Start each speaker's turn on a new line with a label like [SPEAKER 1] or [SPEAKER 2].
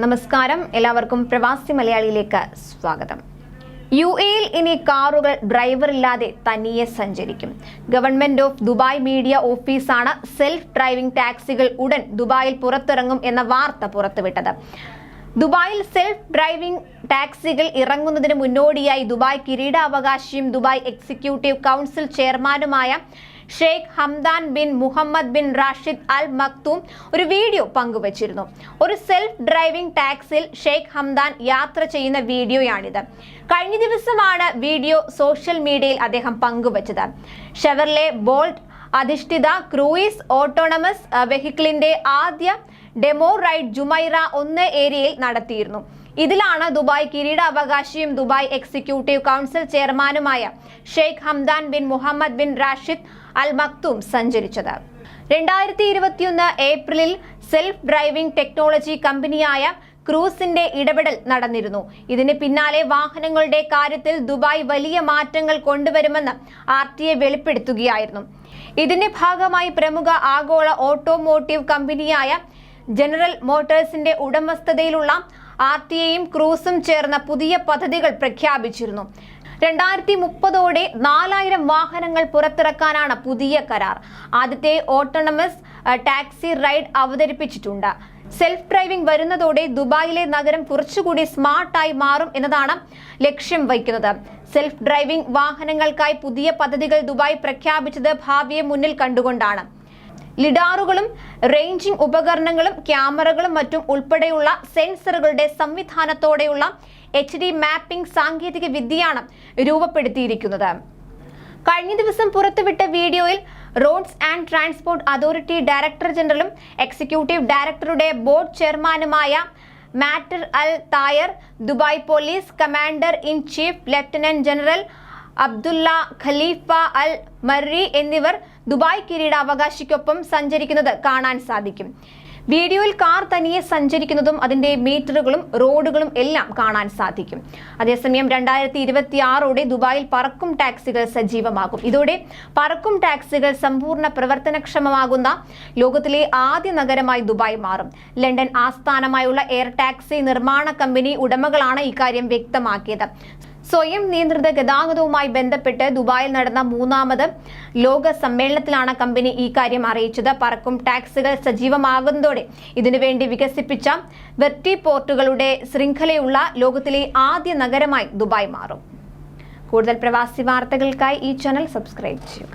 [SPEAKER 1] നമസ്കാരം. എല്ലാവർക്കും പ്രവാസി മലയാളിയിലേക്ക് സ്വാഗതം. യു എയിൽ ഇനി കാറുകൾ ഡ്രൈവർ ഇല്ലാതെ തനിയെ സഞ്ചരിക്കും. ഗവൺമെന്റ് ഓഫ് ദുബായ് മീഡിയ ഓഫീസാണ് സെൽഫ് ഡ്രൈവിംഗ് ടാക്സികൾ ഉടൻ ദുബായിൽ പുറത്തിറങ്ങും എന്ന വാർത്ത പുറത്തുവിട്ടത്. ദുബായിൽ സെൽഫ് ഡ്രൈവിംഗ് ടാക്സികൾ ഇറങ്ങുന്നതിന് മുന്നോടിയായി ദുബായ് കിരീടാവകാശിയും ദുബായ് എക്സിക്യൂട്ടീവ് കൗൺസിൽ ചെയർമാനുമായ Sheikh Hamdan bin Mohammed bin Rashid Al Maktoum ഒരു വീഡിയോ പങ്കുവച്ചിരുന്നു. ഒരു സെൽഫ് ഡ്രൈവിംഗ് ടാക്സിൽ ഷെയ്ഖ് ഹംദാൻ യാത്ര ചെയ്യുന്ന വീഡിയോയാണിത്. കഴിഞ്ഞ ദിവസമാണ് വീഡിയോ സോഷ്യൽ മീഡിയയിൽ അദ്ദേഹം പങ്കുവച്ചത്. ഷെവർലെ ബോൾട്ട് അധിഷ്ഠിത ക്രൂയിസ് ഓട്ടോണമസ് വെഹിക്കിളിന്റെ ആദ്യ ഡെമോ റൈഡ് ജുമൈറ ഒന്ന് ഏരിയയിൽ നടത്തിയിരുന്നു. ഇതിലാണ് ദുബായ് കിരീടാവകാശിയും ദുബായ് എക്സിക്യൂട്ടീവ് കൗൺസിൽ ചെയർമാനുമായ Sheikh Hamdan bin Mohammed bin Rashid Al Maktoum സഞ്ചരിച്ചത്. രണ്ടായിരത്തി ഇരുപത്തിയൊന്ന് ഏപ്രിലിൽ സെൽഫ് ഡ്രൈവിംഗ് ടെക്നോളജി കമ്പനിയായ ക്രൂസിന്റെ ഇടപെടൽ നടന്നിരുന്നു. ഇതിന് പിന്നാലെ വാഹനങ്ങളുടെ കാര്യത്തിൽ ദുബായ് വലിയ മാറ്റങ്ങൾ കൊണ്ടുവരുമെന്ന് ആർ ടി എ വെളിപ്പെടുത്തുകയായിരുന്നു. ഇതിന്റെ ഭാഗമായി പ്രമുഖ ആഗോള ഓട്ടോമോട്ടീവ് കമ്പനിയായ ജനറൽ മോട്ടോഴ്സിന്റെ ഉടമസ്ഥതയിലുള്ള ആർ ക്രൂസും ചേർന്ന പുതിയ പദ്ധതികൾ പ്രഖ്യാപിച്ചിരുന്നു. രണ്ടായിരത്തി മുപ്പതോടെ നാലായിരം വാഹനങ്ങൾ പുറത്തിറക്കാനാണ് പുതിയ കരാർ. ആദ്യത്തെ ഓട്ടോണമസ് ടാക്സി റൈഡ് അവതരിപ്പിച്ചിട്ടുണ്ട്. സെൽഫ് ഡ്രൈവിംഗ് വരുന്നതോടെ ദുബായിലെ നഗരം കുറച്ചുകൂടി സ്മാർട്ടായി മാറും എന്നതാണ് ലക്ഷ്യം വയ്ക്കുന്നത്. സെൽഫ് ഡ്രൈവിംഗ് വാഹനങ്ങൾക്കായി പുതിയ പദ്ധതികൾ ദുബായ് പ്രഖ്യാപിച്ചത് ഭാവിയെ മുന്നിൽ കണ്ടുകൊണ്ടാണ്. ലിഡാറുകളും റേഞ്ചിംഗ് ഉപകരണങ്ങളും ക്യാമറകളും മറ്റും ഉൾപ്പെടെയുള്ള സെൻസറുകളുടെ സംവിധാനത്തോടെയുള്ള എച്ച് ഡി മാപ്പിംഗ് സാങ്കേതിക വിദ്യയാണ് രൂപപ്പെടുത്തിയിരിക്കുന്നത്. കഴിഞ്ഞ ദിവസം പുറത്തുവിട്ട വീഡിയോയിൽ roads and transport authority director ജനറലും executive ഡയറക്ടറുടെ ബോർഡ് ചെയർമാനുമായ Mattar Al Tayer Dubai police commander in chief lieutenant general Abdullah Khalifa Al Marri എന്നിവർ ദുബായ് കിരീടാവകാശിക്കൊപ്പം സഞ്ചരിക്കുന്നത് കാണാൻ സാധിക്കും. വീഡിയോയിൽ കാർ തനിയെ സഞ്ചരിക്കുന്നതും അതിന്റെ മീറ്ററുകളും റോഡുകളും എല്ലാം കാണാൻ സാധിക്കും. അതേസമയം രണ്ടായിരത്തി ഇരുപത്തി ആറോടെ ദുബായിൽ പറക്കും ടാക്സികൾ സജീവമാകും. ഇതോടെ പറക്കും ടാക്സികൾ സമ്പൂർണ പ്രവർത്തനക്ഷമമാകുന്ന ലോകത്തിലെ ആദ്യ നഗരമായി ദുബായ് മാറും. ലണ്ടൻ ആസ്ഥാനമായുള്ള എയർ ടാക്സി നിർമ്മാണ കമ്പനി ഉടമകളാണ് ഇക്കാര്യം വ്യക്തമാക്കിയത്. സ്വയം നിയന്ത്രിത ഗതാഗതവുമായി ബന്ധപ്പെട്ട് ദുബായിൽ നടന്ന മൂന്നാമത് ലോക സമ്മേളനത്തിലാണ് കമ്പനി ഈ കാര്യം അറിയിച്ചത്. പറക്കും ടാക്സികൾ സജീവമാകുന്നതോടെ ഇതിനുവേണ്ടി വികസിപ്പിച്ച വെർട്ടി പോർട്ടുകളുടെ ശൃംഖലയുള്ള ലോകത്തിലെ ആദ്യ നഗരമായി ദുബായ് മാറും. കൂടുതൽ പ്രവാസി വാർത്തകൾക്കായി ഈ ചാനൽ സബ്സ്ക്രൈബ് ചെയ്യും